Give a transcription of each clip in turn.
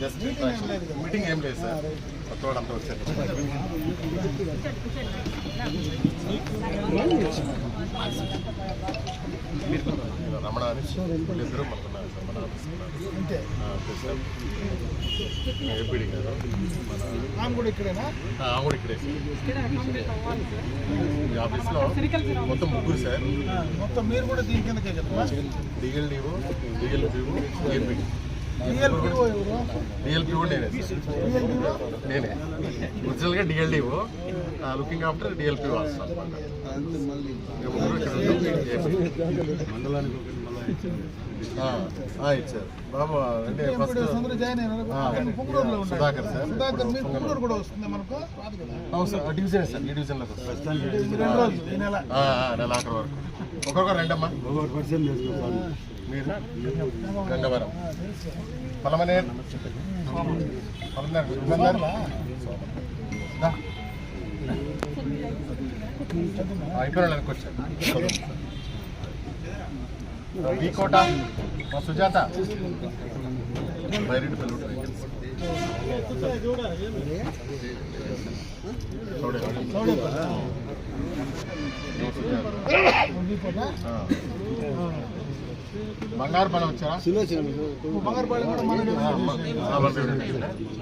Just meeting ఏం లేదు sir కొత్తవాడు అంతా వచ్చారు రమణ అని వీళ్ళిద్దరూ మనకున్నారు సార్ మన ఏపీడీ గారు మన ఆమె కూడా ఇక్కడేనా? ఆ, ఆమె కూడా ఇక్కడే ఈ ఆఫీస్లో మొత్తం ముగ్గురు సార్. మొత్తం మీరు కూడా దీని కిందకే కదా డిఎల్డిఓ డిఎల్పిఓ డిఎల్పి డిఎల్పిఓ ఎవరు? డిఎల్పిఓ నేనే సార్. డిఎల్పిఓ నేనే. ఒరిజినల్గా డిఎల్డిఓ లుకింగ్ ఆఫ్టర్ డిఎల్పిఓ వస్తాను ఇచ్చారు బాబు అంటే ఫస్ట్ సుధాకర్ సార్. కూడా వస్తుంది మనకు? అవును సార్ డివిజన్ సార్ ఈ డివిజన్లోకి నెల. ఆఖరి వరకు. రెండమ్మా. మీరు? గంగవరం పలమనేర్. పలమనేర్. అయిపోయిన వాళ్ళు వెనక్కి వచ్చారు కోట. మా సుజాత? బంగారు పని వచ్చారా? నువ్వు బంగారుపాలెం కూడా.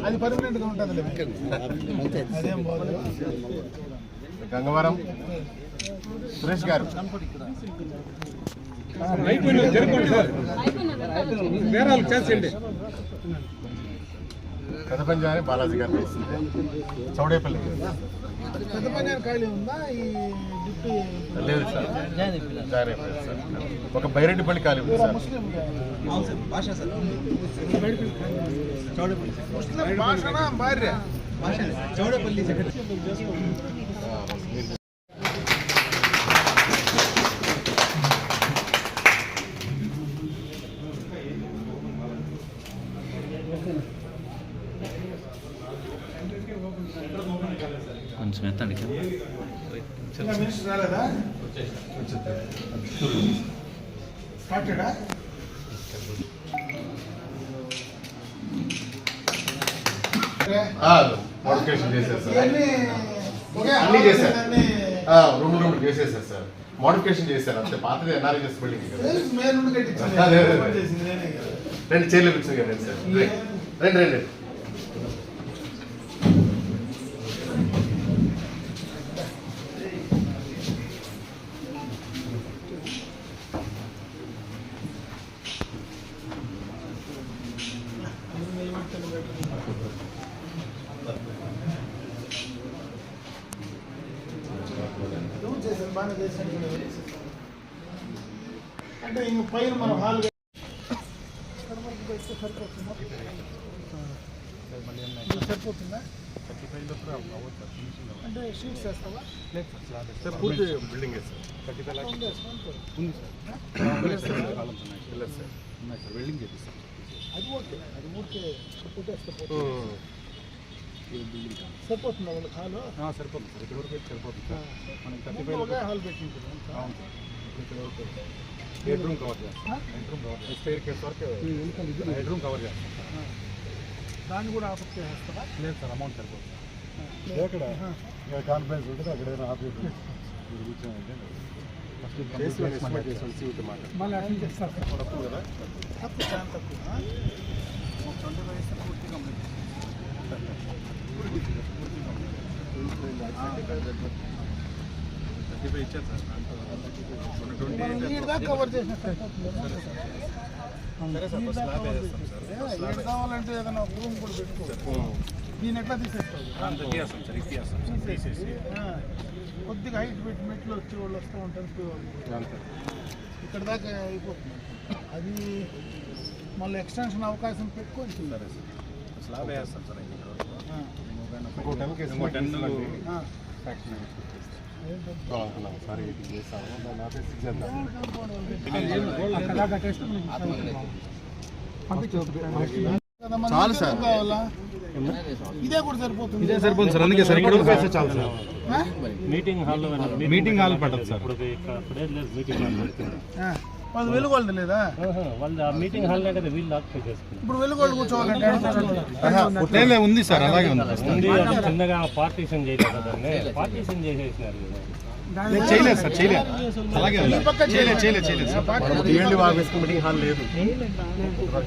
అది పర్మనెంట్గా ఉంటుంది గంగవరం. సురేష్ గారు. పెద్ద పంజాని బాలాజీ గారు వేసింది చౌడేపల్లి. పెద్ద పని ఖాళీ ఉందా? ఈ డిప్టీ లేదు సార్. అయిపోయారు సార్. ఒక బైరెడ్డిపల్లి ఖాళీ ఉంది సార్. ముస్లిం ముస్లిం భాషనా భార్య? ఆ, కొంచెం ఎత్తండి స్టార్టెడా మోడిఫికేషన్ చేశారు సార్. అన్నీ చేశారు. అన్నీ ఆ, రూమ్ రూమ్ చేసేసారు సార్. మోడిఫికేషన్ చేశారు. అంతే పాతది ఎన్ఆర్ఎస్ బిల్డింగ్ కదా. రెండు చైర్లు కూర్చుని రండి సార్. రండి. రండి. అంటే ఇంక పైన మన హాల్ సరిపోతుందా అంటే షీట్స్ వేస్తావా సార్ పూర్తి బిల్డింగ్ సార్ ఉంది, వేసుకో. పిల్లర్ సార్ వెల్డింగ్ చేపిస్తాం అది ఓకే అది ఊరికే కొట్టేస్తే పోతుంది. సరిపోతుందా వాళ్ళకి హాలు సరిపోతుంది సార్ ఇక్కడ వరకు సరిపోతుంది సార్ మనకి థర్టీ ఒకే హాల్ పెట్టింటుంది అవును సార్ ఇక్కడ వరకు హెడ్ రూమ్ కవర్ చేస్తాం హెడ్ రూమ్ కవర్ చేస్తాం స్టేర్ కేస్ వరకు హెడ్ రూమ్ కవర్ చేస్తాం సార్ దాన్ని కూడా ఆఫర్ చేస్తారా లేదు సార్ అమౌంట్ సరిపోతుంది ఎక్కడ కాన్ఫిడెన్స్ ఉంటుంది అక్కడ ఏదైనా ఆఫీస్ చేసి ఎస్టిమేట్ చేసి వచ్చి ఊరికే మాట్లాడు. మళ్ళీ అట్లా చేస్తారు తక్కువ కదా? తక్కువ చాలా తక్కువ ట్వంటీ ఫైవ్ ఇస్తే పూర్తి కంప్లీట్ థర్టీ ఫైవ్ ఇచ్చారు సార్. మనం ఈడ దాకా కవర్ చేసినట్టు సరే సార్ ఫస్ట్ స్లాబ్ వేసేస్తాం సార్. ఏడు కావాలంటే ఏదైనా రూమ్ కూడా పెట్టుకో. దీని ఎట్లా తీసేస్తాం సార్ ఇది తీసేస్తాం సార్ తీసేసి కొద్దిగా హైట్ పెట్టి మెట్లు వచ్చి వాళ్ళు వస్తూ ఉంటారు ఇక్కడ దాకా అయిపోతుంది. అది మళ్ళీ ఎక్స్టెన్షన్ అవకాశం పెట్టుకొని సరే సార్. స్లాబ్ వేస్తాం సార్ ఇంకో టెన్ ఇంకో టెన్ సార్ చేస్తాము. దాన్ని చాలు సార్. ఇదే కూడా సరిపోతుంది. ఇదే సరిపోతుంది సార్. అందుకే సార్ ఇక్కడ వరకు వేస్తే చాలు సార్? మీటింగ్ హాల్లో మీటింగ్ హాల్ పట్టదు సార్. ఇప్పుడు ఇక్కడ అప్పుడే లేదు మీటింగ్ హాల్. వాళ్ళు వెలుగోళ్ళు లేదా? వాళ్ళు ఆ మీటింగ్ హాల్నే కదా వీళ్ళు ఆక్యుపై చేసుకున్నారు. ఇప్పుడు వెలుగోళ్ళు కూర్చోవాలంటే ఉంది సార్ అలాగే ఉంది. చిన్నగా పార్టీషన్ చేయలేదు కదా దాన్ని. పార్టీషన్ చేసేసినారు చేయలేదు సార్ చేయలేదు. అలాగే ఉంది. చేయలేదు చేయలేదు. చేయలేదు సార్. ఆఫీస్ మీటింగ్ హాల్ లేదు.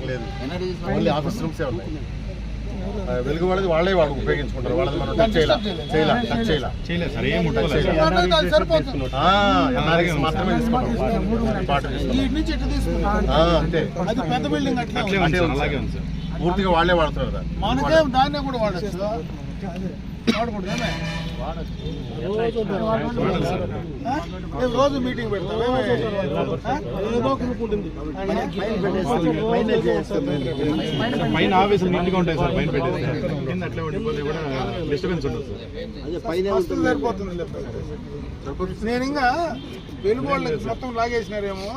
లేదు ఓన్లీ ఆఫీస్ రూమ్సే ఉన్నాయి. వెలుగు వాళ్ళది వాళ్ళే వాళ్ళు ఉపయోగించుకుంటారు. వాళ్ళది మనం టచ్ చేయాల. టచ్ మాత్రమే తీసుకుంటాం. అంతే. పూర్తిగా వాళ్ళే వాడుతున్నారు దాన్ని. మనకే దాన్నే కూడా వాడచ్చు. వాడకూడదు రోజు మీటింగ్ పెడతాం పైన ఆఫీసులు నీట్గా ఉంటాయి సార్ పైన పెట్టేసి కింద అట్లే ఉండిపోతే కూడా డిస్టర్బెన్స్ ఉండదు సార్. సరిపోతుంది నేను ఇంకా వెలుగు వాళ్ళకి మొత్తం లాగేసినారేమో.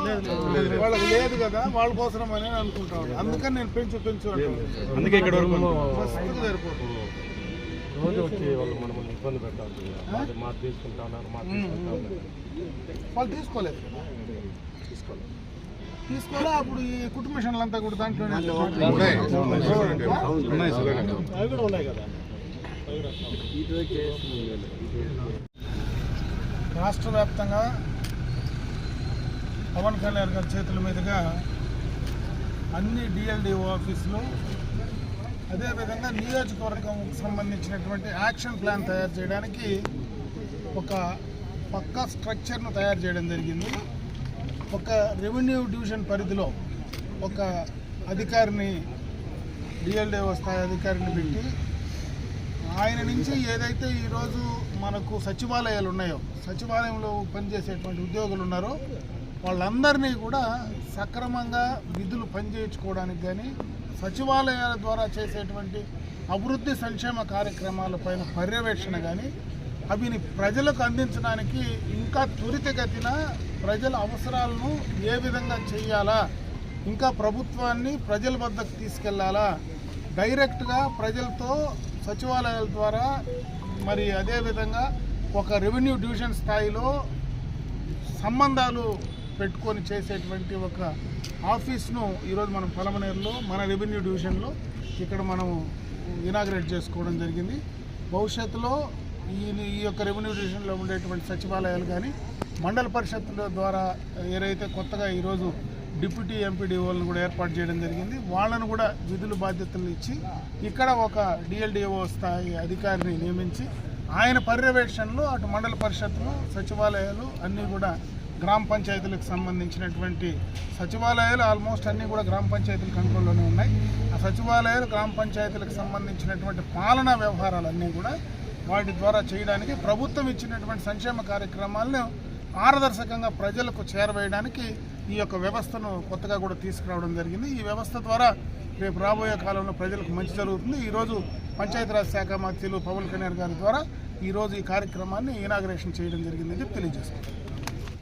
వాళ్ళకి లేదు కదా వాళ్ళ కోసం అని అనుకుంటాను అందుకని నేను పెంచు పెంచు అందుకే ఇక్కడ వరకు సరిపోతుంది. రోజు వచ్చి వాళ్ళు మనం ఇబ్బంది పెట్టాలి అది మాకు తీసుకుంటా ఉన్నారు మాకు తీసుకుంటా ఉన్నారు వాళ్ళు తీసుకోలేదు తీసుకోలేదు. తీసుకోలే అప్పుడు ఈ కుటుంబ అంతా కూడా దాంట్లోనే అవి కూడా ఉన్నాయి. కదా? రాష్ట్ర వ్యాప్తంగా పవన్ కళ్యాణ్ గారి చేతుల మీదుగా అన్ని డిఎల్డిఓ ఆఫీసులు అదేవిధంగా నియోజకవర్గం సంబంధించినటువంటి యాక్షన్ ప్లాన్ తయారు చేయడానికి ఒక పక్కా స్ట్రక్చర్ను తయారు చేయడం జరిగింది. ఒక రెవెన్యూ డివిజన్ పరిధిలో ఒక అధికారిని డిఎల్డిఓ స్థాయి అధికారిని పెట్టి ఆయన నుంచి ఏదైతే ఈరోజు మనకు సచివాలయాలు ఉన్నాయో సచివాలయంలో పనిచేసేటువంటి ఉద్యోగులు ఉన్నారో వాళ్ళందరినీ కూడా సక్రమంగా విధులు పనిచేయించుకోవడానికి కానీ సచివాలయాల ద్వారా చేసేటువంటి అభివృద్ధి సంక్షేమ కార్యక్రమాలపైన పర్యవేక్షణ కానీ అవిని ప్రజలకు అందించడానికి ఇంకా త్వరితగతిన ప్రజల అవసరాలను ఏ విధంగా చేయాలా ఇంకా ప్రభుత్వాన్ని ప్రజల వద్దకు తీసుకెళ్ళాలా డైరెక్ట్గా ప్రజలతో సచివాలయాల ద్వారా మరి అదేవిధంగా ఒక రెవెన్యూ డివిజన్ స్థాయిలో సంబంధాలు పెట్టుకొని చేసేటువంటి ఒక ఆఫీస్ను ఈరోజు మనం పలమనేరులో మన రెవెన్యూ డివిజన్లో ఇక్కడ మనం ఇనాగ్రేట్ చేసుకోవడం జరిగింది. భవిష్యత్తులో ఈ ఈ యొక్క రెవెన్యూ డివిజన్లో ఉండేటువంటి సచివాలయాలు కానీ మండల పరిషత్తుల ద్వారా ఏదైతే కొత్తగా ఈరోజు డిప్యూటీ ఎంపీడీఓలను కూడా ఏర్పాటు చేయడం జరిగింది వాళ్ళను కూడా విధులు బాధ్యతలు ఇచ్చి ఇక్కడ ఒక డిఎల్డిఓ స్థాయి అధికారిని నియమించి ఆయన పర్యవేక్షణలో అటు మండల పరిషత్తులు సచివాలయాలు అన్నీ కూడా గ్రామ పంచాయతీలకు సంబంధించినటువంటి సచివాలయాలు ఆల్మోస్ట్ అన్నీ కూడా గ్రామ పంచాయతీల కంట్రోల్లోనే ఉన్నాయి. ఆ సచివాలయాలు గ్రామ పంచాయతీలకు సంబంధించినటువంటి పాలనా వ్యవహారాలన్నీ కూడా వాటి ద్వారా చేయడానికి ప్రభుత్వం ఇచ్చినటువంటి సంక్షేమ కార్యక్రమాలను పారదర్శకంగా ప్రజలకు చేరవేయడానికి ఈ యొక్క వ్యవస్థను కొత్తగా కూడా తీసుకురావడం జరిగింది. ఈ వ్యవస్థ ద్వారా రేపు రాబోయే కాలంలో ప్రజలకు మంచి జరుగుతుంది. ఈరోజు పంచాయతీరాజ్ శాఖ మంత్రులు పవన్ కళ్యాణ్ గారి ద్వారా ఈరోజు ఈ కార్యక్రమాన్ని ఇనాగ్రేషన్ చేయడం జరిగిందని చెప్పి